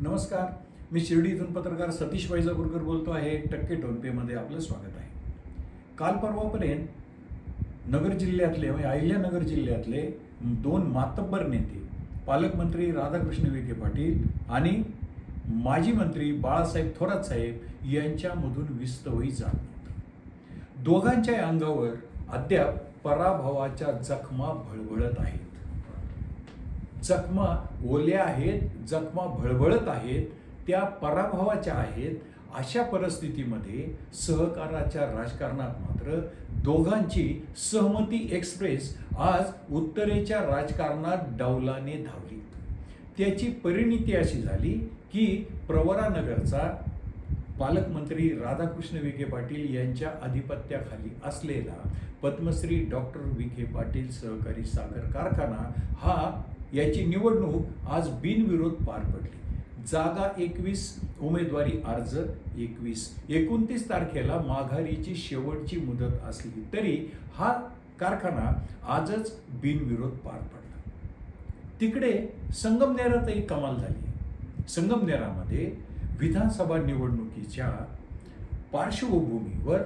नमस्कार. मी शिर्डी इथून पत्रकार सतीश वैजापूरकर बोलतो आहे. टक्के टोनपेमध्ये आपलं स्वागत आहे. काल परवापर्यंत नगर जिल्ह्यातले म्हणजे अहिल्यानगर जिल्ह्यातले दोन मातब्बर नेते पालकमंत्री राधाकृष्ण विखे पाटील आणि माजी मंत्री बाळासाहेब थोरात साहेब यांच्यामधून विस्तवही जात नव्हतं. दोघांच्या अंगावर अद्याप पराभवाच्या जखमा भळभळत आहेत. जखमा ओल्या आहेत जखमा भळभळत आहेत त्या पराभवाच्या आहेत अशा परिस्थितीमध्ये सहकाराच्या राजकारणात मात्र दोघांची सहमती एक्सप्रेस आज उत्तरेच्या राजकारणात डौलाने धावली. त्याची परिणिती अशी झाली की प्रवरानगरचा पालकमंत्री राधाकृष्ण विखे पाटील यांच्या अधिपत्याखाली असलेला पद्मश्री डॉक्टर विखे पाटील सहकारी साखर कारखाना हा याची निवडणूक आज बिनविरोध पार पडली. जागा एकवीस उमेदवारी अर्ज एकवीस. एकोणतीस तारखेला माघारीची शेवटची मुदत असली तरी हा कारखाना आजच बिनविरोध पार पडला. तिकडे संगमनेरातही कमाल झाली संगमनेरामध्ये विधानसभा निवडणुकीच्या पार्श्वभूमीवर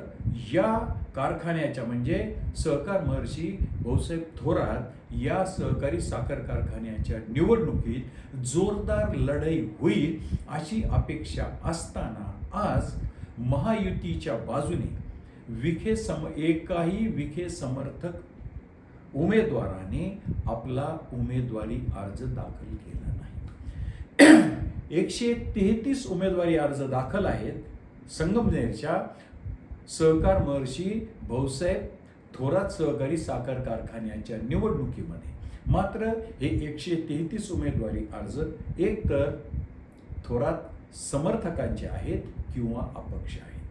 या कारखान्याच्या म्हणजे सहकार महर्षी भाऊसाहेब थोरात या सहकारी साखर कारखान्याच्या निवडणुकीत जोरदार लढाई होईल अशी अपेक्षा असताना आज महायुतीच्या बाजूने विखे सम एकाही विखे समर्थक उमेदवाराने आपला उमेदवारी अर्ज दाखल केला नाही. एकशे तेहतीस उमेदवारी अर्ज दाखल आहेत. संगमनेरच्या सहकार महर्षी भाऊसाहेब थोरात सहकारी साखर कारखान्याच्या निवडणुकीमध्ये मात्र हे एकशे तेहतीस उमेदवारी अर्ज एक तर थोरात समर्थकांचे आहेत किंवा अपक्ष आहेत.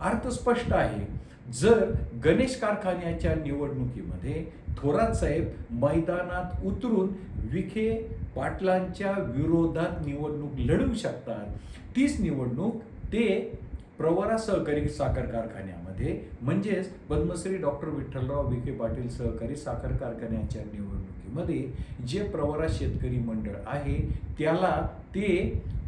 अर्थ स्पष्ट आहे. जर गणेश कारखान्याच्या निवडणुकीमध्ये थोरात साहेब मैदानात उतरून विखे पाटलांच्या विरोधात निवडणूक लढवू शकतात. तीच निवडणूक ते प्रवरा सहकारी साखर कारखान्यामध्ये म्हणजेच पद्मश्री डॉक्टर विठ्ठलराव विखे पाटील सहकारी साखर कारखान्याच्या निवडणुकीमध्ये जे प्रवरा शेतकरी मंडळ आहे त्याला ते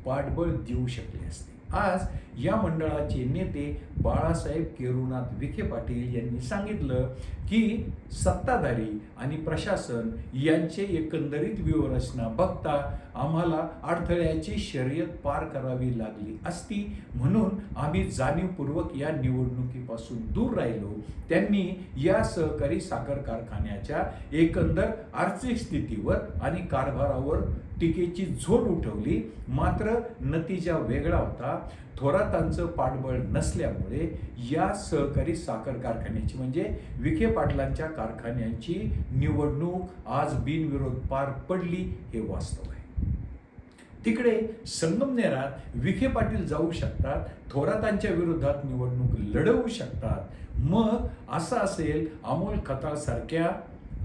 पाठबळ देऊ शकले असते. आज या मंडळाचे नेते बाळासाहेब केरुनाथ विखे पाटील यांनी सांगितलं की सत्ताधारी आणि प्रशासन यांचे एकंदरीत व्यूहरचना बघता आम्हाला अडथळ्याची शर्यत पार करावी लागली असती. म्हणून आम्ही जाणीवपूर्वक या निवडणुकीपासून दूर राहिलो. त्यांनी या सहकारी साखर कारखान्याच्या एकंदर आर्थिक स्थितीवर आणि कारभारावर टीकेची झोड उठवली. मात्र नतीजा वेगळा होता. थोरातांचं पाठबळ नसल्यामुळे या सहकारी साखर कारखान्याची म्हणजे विखे पाटलांच्या कारखान्यांची निवडणूक आज बिनविरोध पार पडली हे वास्तव आहे. तिकडे संगमनेरात विखे पाटील जाऊ शकतात थोरातांच्या विरोधात निवडणूक लढवू शकतात. मग असं असेल अमोल खताळ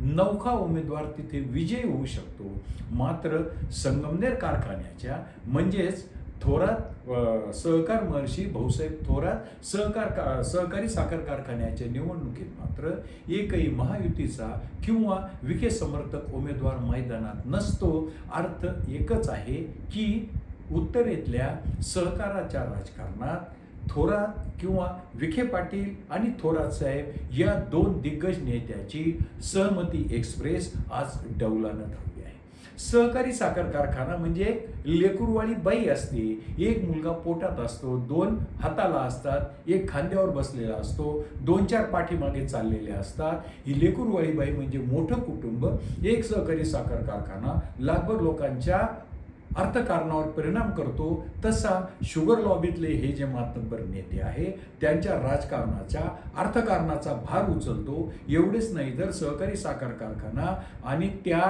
नौखा नौका उमेदवार तिथे विजयी होऊ शकतो. मात्र संगमनेर कारखान्याच्या म्हणजेच थोरात सहकार महर्षी भाऊसाहेब थोरात सहकार का सहकारी साखर कारखान्याच्या निवडणुकीत मात्र एकही महायुतीचा किंवा विखे समर्थक उमेदवार मैदानात नसतो. अर्थ एकच आहे की उत्तरेतल्या सहकाराच्या राजकारणात थोरात किंवा विखे पाटील आणि थोरात साहेब या दोन दिग्गज नेत्याची सहमती एक्सप्रेस आज डौलानं धावली आहे. सहकारी साखर कारखाना म्हणजे लेकूरवाळी बाई असते. एक मुलगा पोटात असतो दोन हाताला असतात एक खांद्यावर बसलेला असतो दोन चार पाठीमागे चाललेले असतात. ही लेकुरवाळी बाई म्हणजे मोठं कुटुंब. एक सहकारी साखर कारखाना लाखभर लोकांच्या अर्थकारणावर परिणाम करतो तसा शुगर लॉबीतले हे जे मातंबर नेते आहे त्यांच्या राजकारणाच्या अर्थकारणाचा भार उचलतो. एवढेच नाही तर सहकारी साखर कारखाना आणि त्या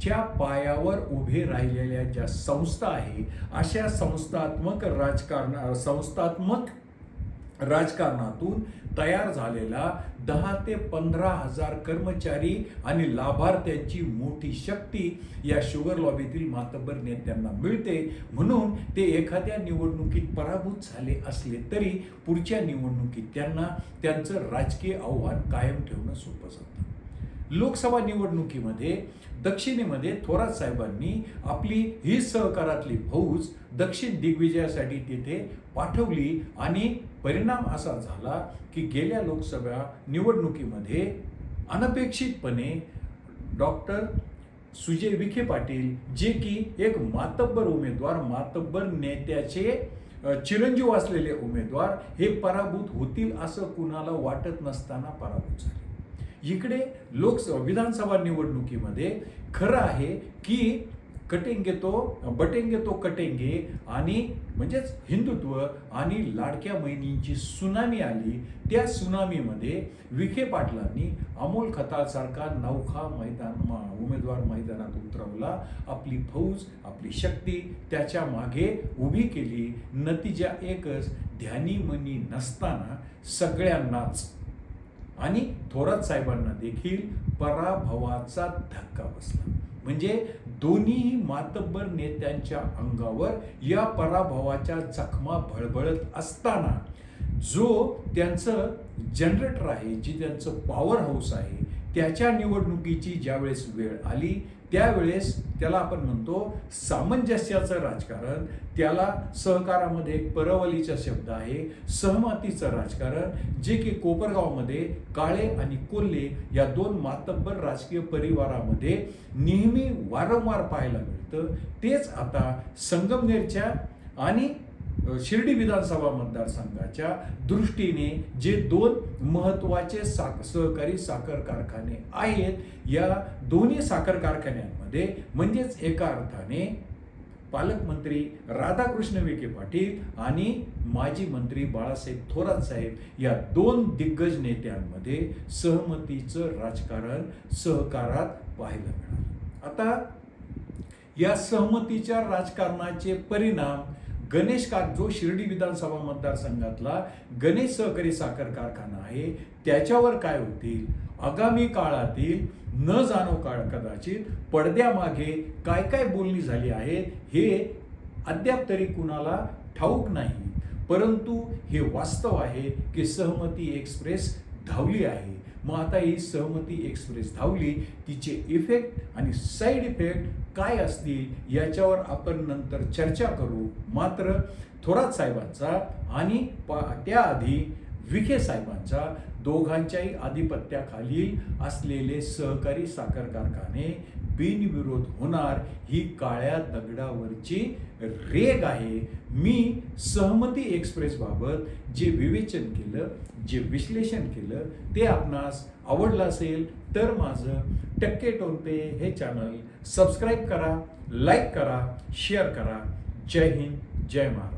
ज्या पायावर उभे राहिलेल्या ज्या संस्था आहे अशा संस्थात्मक राजकारण संस्थात्मक राजकारणातून तयार झालेला दहा ते पंधरा हजार कर्मचारी आणि लाभार्थ्यांची मोठी शक्ती या शुगर लॉबीतील मातबर नेत्यांना मिळते. म्हणून ते एखाद्या निवडणुकीत पराभूत झाले असले तरी पुढच्या निवडणुकीत त्यांना त्यांचं राजकीय आव्हान कायम ठेवणं सोपं जातं. लोकसभा निवडणुकीमध्ये दक्षिणेमध्ये थोरात साहेबांनी आपली ही सहकारातली फौज दक्षिण दिग्विजयासाठी तिथे पाठवली आणि परिणाम असा झाला की गेल्या लोकसभा निवडणुकीमध्ये अनपेक्षितपणे डॉक्टर सुजय विखे पाटील जे की एक मातब्बर उमेदवार मातब्बर नेत्याचे चिरंजीव असलेले उमेदवार हे पराभूत होतील असं कुणाला वाटत नसताना पराभूत झाले. इकडे लोकसभा विधानसभा निवडणुकीमध्ये खरं आहे की कटेंगे तो बटेंगे तो कटेंगे आणि म्हणजेच हिंदुत्व आणि लाडक्या बहिणींची सुनामी आली. त्या सुनामीमध्ये विखे पाटलांनी अमोल खतासारखा नौखा मैदान मा उमेदवार मैदानात उतरवला. आपली फौज आपली शक्ती त्याच्यामागे उभी केली. नतीजा एकच ध्यानी मनी नसताना सगळ्यांनाच आणि थोरात साहेबांना देखील पराभवाचा धक्का बसला. म्हणजे दोन्ही मातब्बर नेत्यांच्या अंगावर या पराभवाच्या जखमा भळबळत असताना जो त्यांचं जनरेटर आहे जी त्यांचं पॉवर हाऊस आहे त्याच्या निवडणुकीची ज्यावेळेस वेळ आली त्यावेळेस त्याला आपण म्हणतो सामंजस्याचं राजकारण त्याला सहकारामध्ये एक परवलीचा शब्द आहे सहमतीचं राजकारण जे की कोपरगावमध्ये काळे आणि कोल्हे या दोन मातब्बर राजकीय परिवारामध्ये नेहमी वारंवार पाहायला मिळतं. तेच आता संगमनेरच्या आणि शिर्डी विधानसभा मतदारसंघाच्या दृष्टीने जे दोन महत्त्वाचे साक सहकारी साखर कारखाने आहेत या दोन्ही साखर कारखान्यांमध्ये म्हणजेच एका अर्थाने पालकमंत्री राधाकृष्ण विखे पाटील आणि माजी मंत्री बाळासाहेब थोरात साहेब या दोन दिग्गज नेत्यांमध्ये सहमतीचं राजकारण सहकारात पाहायला मिळालं. आता या सहमतीच्या राजकारणाचे परिणाम गणेश का जो शिर्डी विधानसभा मतदारसंघातला गणेश सहकारी साखर कारखाना आहे त्याच्यावर काय होतील? आगामी काळातील न जाणो काळ कदाचित पडद्यामागे काय काय बोलणी झाली आहेत हे अद्याप तरी कुणाला ठाऊक नाही. परंतु हे वास्तव आहे की सहमती एक्सप्रेस धावली आहे. मग आता ही सहमती एक्सप्रेस धावली तिचे इफेक्ट आणि साईड इफेक्ट काय असतील याच्यावर आपण नंतर चर्चा करू. मात्र थोरात साहेबांचा आणि पा त्याआधी विखे साहेबांचा दोघांच्याही आधिपत्याखाली असलेले सहकारी साखर कारखाने बिनविरोध होणार ही काळ्या दगडावरची रेग आहे. मी सहमती एक्सप्रेसबाबत जे विवेचन केलं जे विश्लेषण केलं ते आपणास आवडलं असेल तर माझं टक्के टोलते हे चॅनल सबस्क्राईब करा लाईक करा शेअर करा. जय हिंद जय महाराज